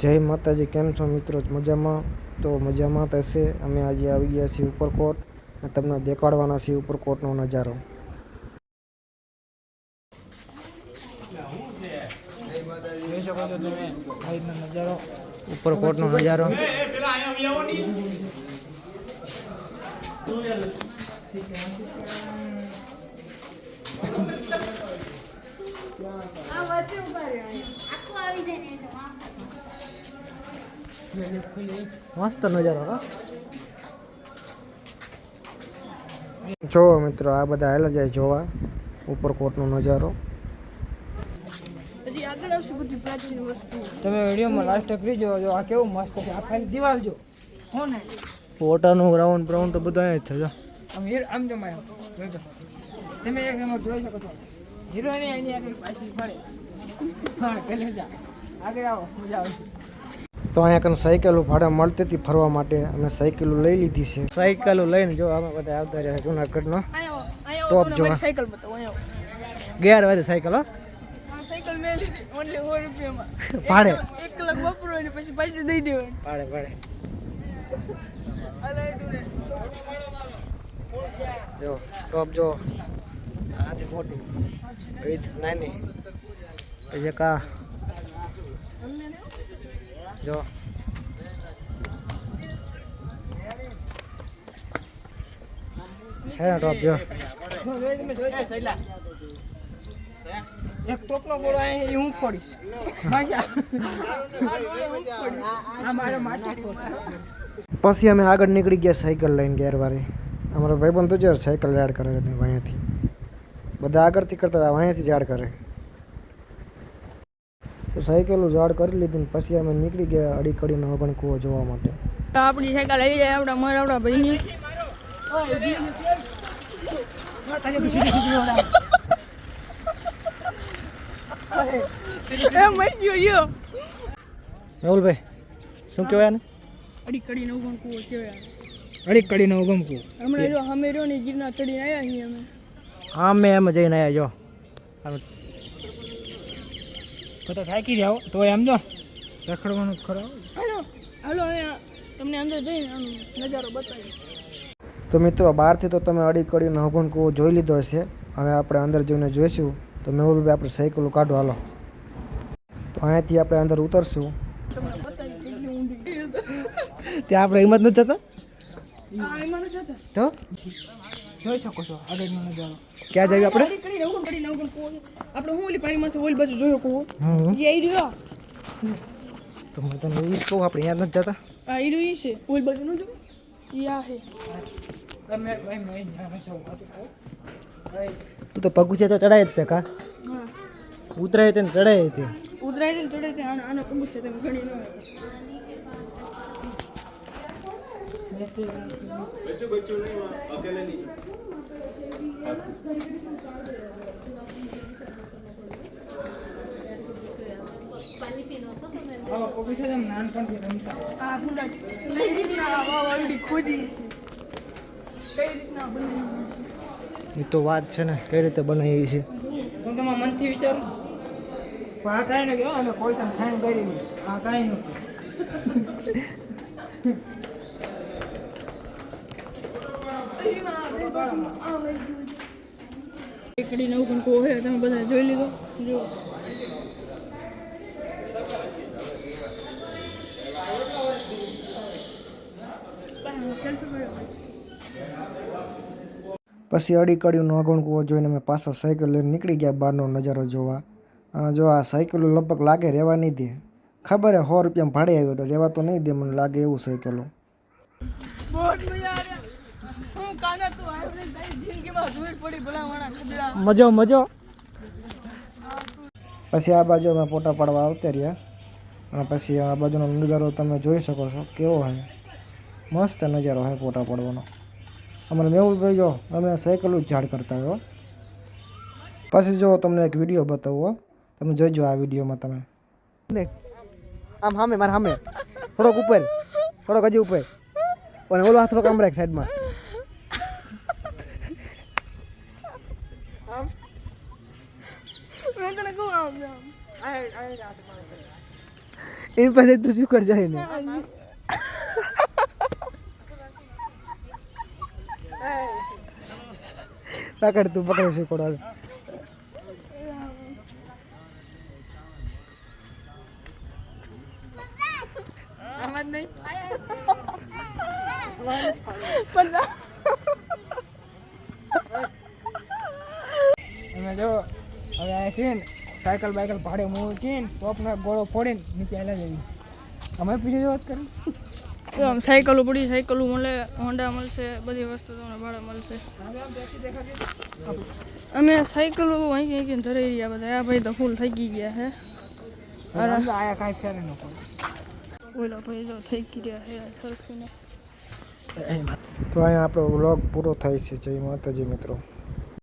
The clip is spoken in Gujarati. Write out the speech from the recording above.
જય માતાજી, કેમ છો મિત્રો? મજામાં? તો મજામાં થશે અમે આજે આવી ગયા છીએ ઉપરકોટ અને તમને દેખાડવાના છીએ ઉપરકોટનો નજારો. જોઈ શકો નજારો ઉપરકોટનો નજારો. આ વચ્ચે ઊભા. આખું આવી જાય મસ્ત નજારો હા. જો મિત્રો આ બધા આવેલા જાય જોવા ઉપરકોટનો નજારો. હજી આગળ આવશે બધી પ્રાચીન વસ્તુ. તમે વિડીયોમાં લાસ્ટ કરી જો જો આ કેવું મસ્ત છે આ ખાલી દિવાલ જો. કોને ને. ફોટાનું રાઉન્ડ બ્રાઉન્ડ તો બધા જ છે જો. આમ હીર આમ જો માયા. તમે એક એમાં જોઈ શકો છો. હીરોની એની આગળ પાછી પડે. હા કલેજા આગળ આવો મજા આવશે. તો અહીંયા કને સાયકલો ભાડે મળતી હતી ફરવા માટે. અમે સાયકલો લઈ લીધી છે. સાયકલો લઈને જો અમે બધા આવતા રહ્યા જુનાગઢનો. ટોપ જો સાયકલ બતાવો અહીંયા ગેર વાળી સાયકલ હો? સાયકલ મેં ઓનલી સો રૂપિયામાં. એક ભાડે. કલાક- કલાક વાપરવાની પછી પૈસા દઈ દેવાની. ભાડે જો ટોપ જો. આ મોટી. રીત નાની. પછી કા જો હે ટોપ જો જો જોઈ તમે જોઈ છે સૈલા એક ટોપનો બોલો અહીં એ હું ફોડીશ માજા. આ મારો માસી ફોડશે. પછી અમે આગળ નીકળી ગયા સાયકલ લઈને ગેરવાળી અમારો ભાઈબંધ તો જો સાયકલ યાડ કરે ને અહીંયાથી. બધા આગળથી કરતા હતા અહીંયાથી યાડ કરે. તો ઝાડ યાડ કરી લીધી ને પછી અમે નીકળી ગયા અડી કડીનો અગણ કૂવો જોવા માટે. આપણી સાયકલ આવી જાય આપણા મર આપણા ભાઈની. ગયો શું કહેવાય ને અડી કુવો કડીનો હમણાં જો અમે રહ્યો ને ગીરના ચડીને આવ્યા છીએ અમે. હા મેં એમ જઈને આવ્યા જો. તો તો થાકી જાઓ. તો એમ જો. રખડવાનું ખરો. હાલો હાલો તમને અંદર જઈને નજારો બતાવી તો મિત્રો બહારથી તો તમે અડી કડીનો અગણ કૂવો જોઈ લીધો હશે. હવે આપણે અંદર જોઈને જોઈશું. તો મેહુલભાઈ આપણે સાયકલ કાઢો હાલો. તો અહીંયાથી આપણે અંદર ઉતરશું. ત્યાં આપણે હિંમત નથી થતા? નથી જતા તો? જોઈ શકો છો આગળનો નજારો ક્યાં જઈએ આપણે? અડી કડી નવ કડી નવ પણ કોઈ. આપણે હું ઓલી પાણીમાંથી ઓલી બાજુ જોયો હમ. એ આઈ રહ્યો. તો હું તને એવું કહું આપણે યાદ નથી જતા. આ આઈ રહ્યો છે. ઓલી બાજુ નું જો ઈ આ હે તમે ભાઈ મેં જાણો છો તું તો પગું છે તો ચડાય જ તે કા? હા. ઉતરાય તે ને ચડાય તે. ઉતરાય છે ને છે નાનપણથી રમતા આ ભૂલા કઈ રીતના ખોદી છે કઈ રીતના બની એ તો વાત છે ને કઈ રીતે બનાવી છે? હું તમારા મનથી વિચારું. આ કાંઈ નહીં હો, અમે કોલસા ખાઈને કરી આ કાંઈ નથી. એકડી એવું પણ કો તમે બધા જોઈ લીધો. જો પછી અડી કડીનો અગણ કૂવો જોઈને અમે પાછા સાયકલ લઈને નીકળી ગયા બહારનો નજારો જોવા. અને જો આ સાયકલો લગભગ લાગે રહેવા નહીં દે. ખબર હે, સો રૂપિયામાં ભાડે આવ્યો તો રહેવા તો નહીં દે, મને લાગે એવું સાયકલો. મજા આવ્યા હું કાના તું આપણે તારી જિંદગીમાં ધૂળ પડી ભલા માણા ખબડા મજો મજો. પછી આ બાજુ અમે ફોટા પાડવા આવતા રહ્યા. અને પછી આ બાજુનો નજારો તમે જોઈ શકો છો. કેવો હોય. મસ્ત નજારો હોય ફોટા પાડવાનો. અમારે મેહુલભાઈ જો અમે સાયકલ જ ઝાડ કરતા હોય હો. પછી જો તમને એક વીડિયો બતાવો હો. તમે જોઈજો આ વિડીયોમાં તમે. આમ સામે મારા સામે. થોડોક ઉપર થોડોક હજી ઉપર. અને ઓલો હાથ થોડોક આમ રાખ સાઈડમાં. એની પાસે તું શું કરજો એને? પકડ તું પકડ શું. આમાં જ હવે આ છે ને સાયકલ બાયકલ ભાડે મૂકીને ટોપનો ગોળો ફોડીને નીચે આલા જઈએ. અમે બીજી વાત કરી તો આમ સાયકલો પડી સાયકલો મળે હોન્ડા મળશે બધી વસ્તુ તમને ભાડે મળશે. અમે સાયકલો અહીં અહીં ધરાઈ રહ્યા બધા. આ ભાઈ તો ફૂલ થઈ ગઈ ગયા હે. આયા કાંઈ ફેરે ન ઓલા ભાઈ તો થઈ ગયા હે સરખીને તો અહીંયા આપણો વ્લોગ પૂરો થાય છે. જય માતાજી મિત્રો.